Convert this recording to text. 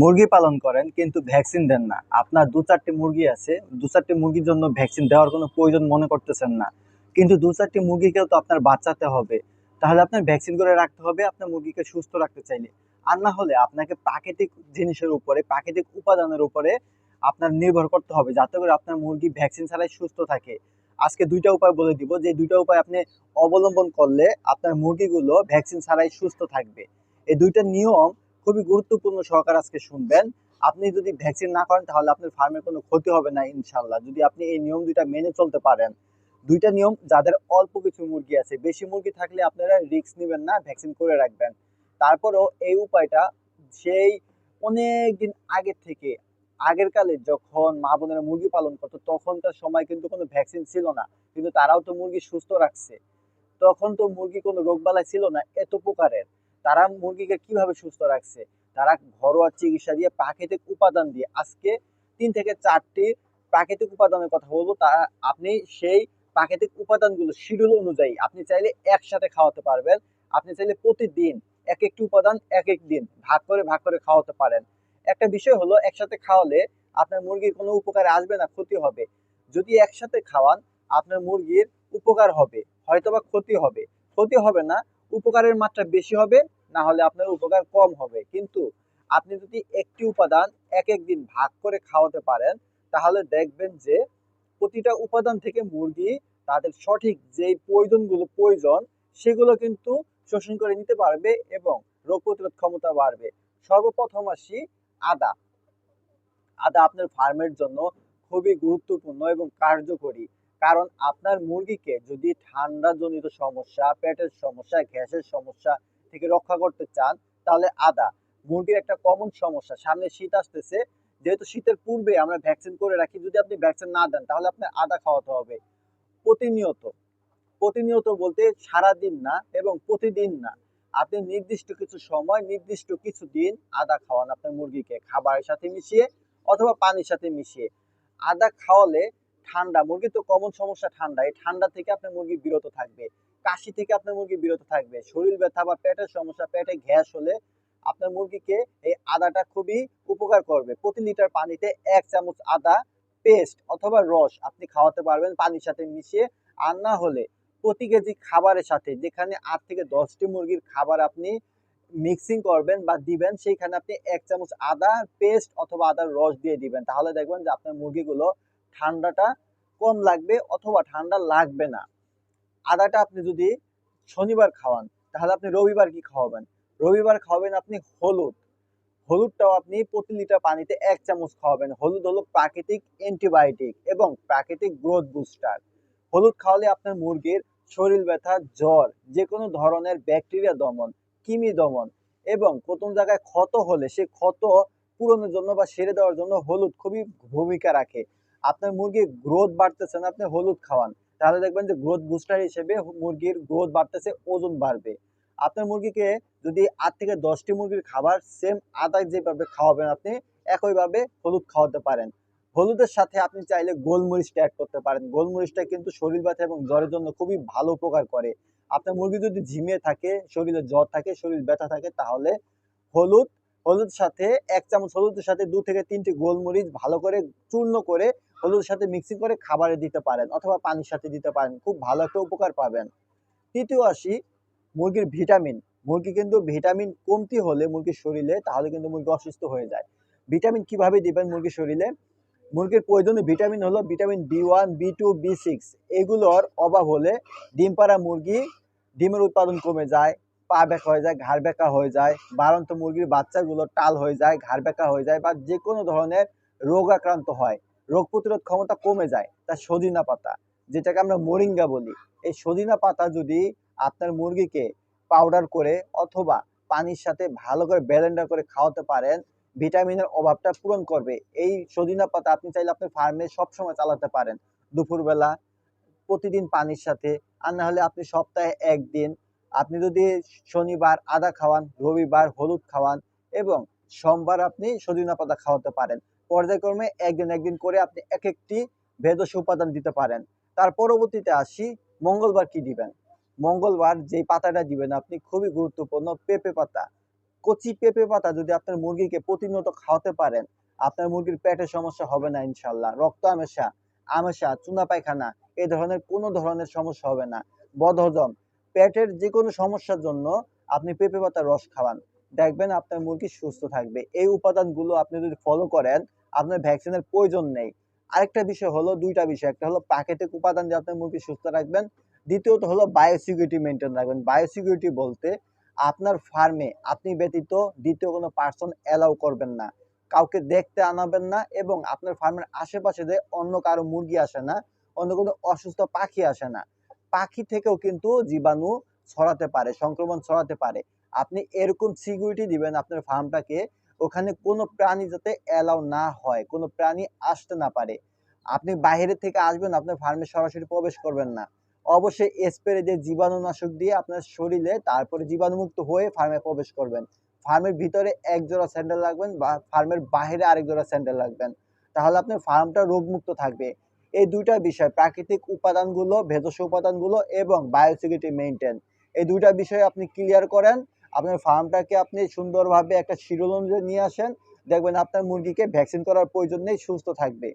মুরগি পালন করেন, কিন্তু ভ্যাকসিন দেন না। আপনার দু চারটি মুরগি আছে, দু চারটি মুরগির জন্য ভ্যাকসিন দেওয়ার কোনো প্রয়োজন মনে করতেছেন না। কিন্তু দু চারটি মুরগিকেও তো আপনার বাঁচাতে হবে। তাহলে আপনার ভ্যাকসিন করে রাখতে হবে, আপনার মুরগিকে সুস্থ রাখতে চাইলে। আর না হলে আপনাকে প্রাকৃতিক জিনিসের উপরে, প্রাকৃতিক উপাদানের উপরে আপনার নির্ভর করতে হবে, যাতে করে আপনার মুরগি ভ্যাকসিন ছাড়াই সুস্থ থাকে। আজকে দুইটা উপায় বলে দিব, যে দুইটা উপায় আপনি অবলম্বন করলে আপনার মুরগিগুলো ভ্যাকসিন ছাড়াই সুস্থ থাকবে। এই দুইটা নিয়ম খুবই গুরুত্বপূর্ণ সহকার আজকে শুনবেন। আপনি যদি ভ্যাকসিন না করেন, তাহলে আপনার ফার্মের কোনো ক্ষতি হবে না ইনশাল্লাহ যদি আপনি এই নিয়ম দুইটা মেনে চলতে পারেন, দুইটা নিয়ম যাদের অল্প কিছু মুরগি আছে, বেশি মুরগি থাকলে আপনারা রিস্ক নেবেন না ভ্যাকসিন করে রাখবেন। তারপরেও এই উপায়টা, সেই অনেক দিন আগে থেকে, আগের কালে যখন মা বোনেরা মুরগি পালন করতো, তখনকার সময় কিন্তু কোনো ভ্যাকসিন ছিল না। কিন্তু তারাও তো মুরগি সুস্থ রাখছে। তখন তো মুরগি কোনো রোগবালাই ছিল না, এত প্রকারের। তারা মুরগিকে কীভাবে সুস্থ রাখছে? তারা ঘরোয়া চিকিৎসা দিয়ে প্রাকৃতিক উপাদান দিয়ে। আজকে তিন থেকে চারটি প্রাকৃতিক উপাদানের কথা বলব। তা আপনি সেই প্রাকৃতিক উপাদানগুলো শিডিউল অনুযায়ী আপনি চাইলে একসাথে খাওয়াতে পারবেন। আপনি চাইলে প্রতিদিন এক একটি উপাদান এক এক দিন ভাগ করে ভাগ করে খাওয়াতে পারেন। একটা বিষয় হলো, একসাথে খাওয়ালে আপনার মুরগির কোনো উপকারে আসবে না, ক্ষতি হবে। যদি একসাথে খাওয়ান, আপনার মুরগির উপকার হবে, হয়তোবা ক্ষতি হবে। ক্ষতি হবে না উপকারের মাত্রা বেশি হবে, না হলে আপনার উপকার কম হবে। কিন্তু আপনি যদি একটি উপাদান এক এক দিন ভাগ করে খাওয়াতে পারেন, তাহলে দেখবেন যে প্রতিটা উপাদান থেকে মুরগি তাদের সঠিক যে প্রয়োজনগুলো প্রয়োজন, সেগুলো কিন্তু শোষণ করে নিতে পারবে এবং রোগ প্রতিরোধ ক্ষমতা বাড়বে। সর্বপ্রথম আসি আদা। আদা আপনার ফার্মের জন্য খুবই গুরুত্বপূর্ণ এবং কার্যকরী। কারণ আপনার মুরগিকে যদি ঠান্ডা জনিত সমস্যা, পেটের সমস্যা, গ্যাসের সমস্যা থেকে রক্ষা করতে চান, তাহলে আদা, মুরগির একটা কমন সমস্যা। সামনে শীত আসতেছে, যেহেতু শীতের পূর্বে আমরা ভ্যাকসিন করে রাখি, যদি আপনি ভ্যাকসিন না দেন, তাহলে আপনার আদা খাওয়াতে হবে। প্রতিনিয়ত প্রতিনিয়ত বলতে সারা দিন না এবং প্রতিদিন না। আপনি নির্দিষ্ট কিছু সময়, নির্দিষ্ট কিছু দিন আদা খাওয়ান আপনার মুরগিকে, খাবারের সাথে মিশিয়ে অথবা পানির সাথে মিশিয়ে। আদা খাওয়ালে ঠান্ডা মুরগি তো কমন সমস্যা ঠান্ডা। এই ঠান্ডা থেকে আপনার মুরগি বিরত থাকবে। কাশি থেকে আপনার মুরগি বিরত থাকবে। শরীর ব্যথা বা পেটের সমস্যা, পেটে গ্যাস হলে আপনার মুরগিকে এই আদাটা খুবই উপকার করবে। প্রতি লিটার পানিতে এক চামচ আদা পেস্ট অথবা রস আপনি খাওয়াতে পারবেন পানির সাথে মিশিয়ে। আর না হলে প্রতি কেজি খাবারের সাথে যেখানে আট থেকে দশটি মুরগির খাবার আপনি মিক্সিং করবেন বা দিবেন, সেইখানে আপনি এক চামচ আদা পেস্ট অথবা আদার রস দিয়ে দিবেন। তাহলে দেখবেন যে আপনার মুরগিগুলো ঠান্ডাটা কম লাগবে অথবা ঠান্ডা লাগবে না। আদাটা আপনি যদি শনিবার খাওয়ান, তাহলে আপনি রবিবার কি খাওয়াবেন? রবিবার খাওয়াবেন আপনি হলুদ। হলুদটাও আপনি প্রতি লিটার পানিতে এক চামচ খাওয়াবেন। হলুদ হলো প্রাকৃতিক অ্যান্টিবায়োটিক এবং প্রাকৃতিক গ্রোথ বুস্টার। হলুদ খাওয়ালে আপনার মুরগির শরীর ব্যথা, জ্বর যে কোনো ধরনের ব্যাকটেরিয়া দমন, কিমি দমন এবং প্রথম জায়গায় ক্ষত হলে সে ক্ষত পূরণের জন্য বা সেরে দেওয়ার জন্য হলুদ খুবই ভূমিকা রাখে। আপনার মুরগির গ্রোথ বাড়তেছে না, আপনি হলুদ খাওয়ান, তাহলে দেখবেন যে গ্রোথ বুস্টার হিসেবে মুরগির গ্রোথ বাড়তেছে, ওজন বাড়বে। আপনার মুরগিকে যদি আট থেকে দশটি মুরগির খাবার সেম আদায় যেভাবে খাওয়াবেন আপনি, একইভাবে হলুদ খাওয়াতে পারেন। হলুদের সাথে আপনি চাইলে গোলমরিচটা অ্যাড করতে পারেন। গোলমরিচটা কিন্তু শরীর ব্যথা এবং জ্বরের জন্য খুবই ভালো উপকার করে। আপনার মুরগি যদি ঝিমিয়ে থাকে, শরীরে জ্বর থাকে, শরীর ব্যথা থাকে, তাহলে হলুদ হলুদ সাথে এক চামচ হলুদের সাথে দু থেকে তিনটি গোলমরিচ ভালো করে চূর্ণ করে হলুদের সাথে মিক্সিং করে খাবারে দিতে পারেন অথবা পানির সাথে দিতে পারেন। খুব ভালো একটা উপকার পাবেন। তৃতীয় আসি, মুরগির ভিটামিন মুরগি কিন্তু ভিটামিন কমতি হলে মুরগির শরীরে তাহলে কিন্তু মুরগি অসুস্থ হয়ে যায়। ভিটামিন কীভাবে দিবেন মুরগির শরীরে? মুরগির প্রয়োজনীয় ভিটামিন হলো vitamin B one B two B six এগুলোর অভাব হলে ডিম পাড়া মুরগি ডিমের উৎপাদন কমে যায় পা বেঁকা হয়ে যায়, ঘাড় বেঁকা হয়ে যায় বারন্ত মুরগির বাচ্চাগুলো টাল হয়ে যায়, ঘাড় বেঁকা হয়ে যায় বা যে কোনো ধরনের রোগ আক্রান্ত হয়, রোগ প্রতিরোধ ক্ষমতা কমে যায়, তা সজিনা পাতা, যেটাকে আমরা মোরিঙ্গা বলি। এই সজিনা পাতা যদি আপনার মুরগিকে পাউডার করে অথবা পানির সাথে ভালো করে ব্লেন্ডার করে খাওয়াতে পারেন ভিটামিনের অভাবটা পূরণ করবে। এই সজিনা পাতা আপনি চাইলে আপনার ফার্মে সবসময় চালাতে পারেন। দুপুরবেলা প্রতিদিন পানির সাথে, আর না হলে আপনি সপ্তাহে একদিন আপনি যদি শনিবার আদা খাওয়ান, রবিবার হলুদ খাওয়ান এবং সোমবার আপনি সজিনা পাতা খাওয়াতে পারেন। পর্যায়ক্রমে একদিন একদিন করে আপনি এক একটি ভেদস উপাদান দিতে পারেন। তার পরবর্তীতে আসি, মঙ্গলবার কি দিবেন? মঙ্গলবার যে পাতাটা দিবেন আপনি খুবই গুরুত্বপূর্ণ পেঁপে পাতা। কচি পেঁপে পাতা যদি আপনার মুরগিকে প্রতিনিয়ত খাওয়াতে পারেন, আপনার মুরগির পেটের সমস্যা হবে না ইনশাল্লাহ রক্ত আমেশা আমেশা চুনা পায়খানা এই ধরনের কোনো ধরনের সমস্যা হবে না। বদহজম পেটের যে কোনো সমস্যার জন্য আপনি পেঁপে পাতার রস খাওয়ান। দেখবেন আপনার মুরগি সুস্থ থাকবে। এই উপাদানগুলো আপনি যদি ফলো করেন, আপনার ভ্যাকসিনের প্রয়োজন নেই। আরেকটা বিষয় হলো, দুইটা বিষয়। একটা হলো প্রাকৃতিক উপাদান দিয়ে আপনার মুরগি সুস্থ রাখবেন। দ্বিতীয়ত হলো বায়োসিকিউরিটি মেনটেন রাখবেন। বায়োসিকিউরিটি বলতে আপনার ফার্মে আপনি ব্যতীত দ্বিতীয় কোনো পার্সন অ্যালাউ করবেন না। কাউকে দেখতে আনাবেন না এবং আপনার ফার্মের আশেপাশে যে অন্য কারও মুরগি আসে না, অন্য কোনো অসুস্থ পাখি আসে না পাখি থেকেও কিন্তু জীবাণু ছড়াতে পারে, সংক্রমণ ছড়াতে পারে। আপনি এরকম সিকিউরিটি দিবেন আপনার ফার্মটাকে, ওখানে কোনো প্রাণী যাতে অ্যালাউ না হয়, কোনো প্রাণী আসতে না পারে। আপনি বাইরে থেকে আসবেন, আপনার ফার্মে সরাসরি প্রবেশ করবেন না। অবশ্যই স্প্রে দিয়ে জীবাণুনাশক দিয়ে আপনার শরীরে তারপরে জীবাণুমুক্ত হয়ে ফার্মে প্রবেশ করবেন। ফার্মের ভিতরে এক জোড়া স্যান্ডেল রাখবেন বা ফার্মের বাইরে আরেক জোড়া স্যান্ডেল রাখবেন। তাহলে আপনার ফার্মটা রোগমুক্ত থাকবে। এই দুইটা বিষয়, প্রাকৃতিক উপাদানগুলো, ভেষজ উপাদানগুলো এবং বায়োসিকিউরিটি মেনটেন এই দুইটা বিষয় আপনি ক্লিয়ার করেন, আপনার ফার্মটাকে আপনি সুন্দরভাবে একটা শিরোল অনুযায়ী নিয়ে আসেন, দেখবেন আপনার মুরগিকে ভ্যাকসিন করার প্রয়োজন নেই, সুস্থ থাকবে।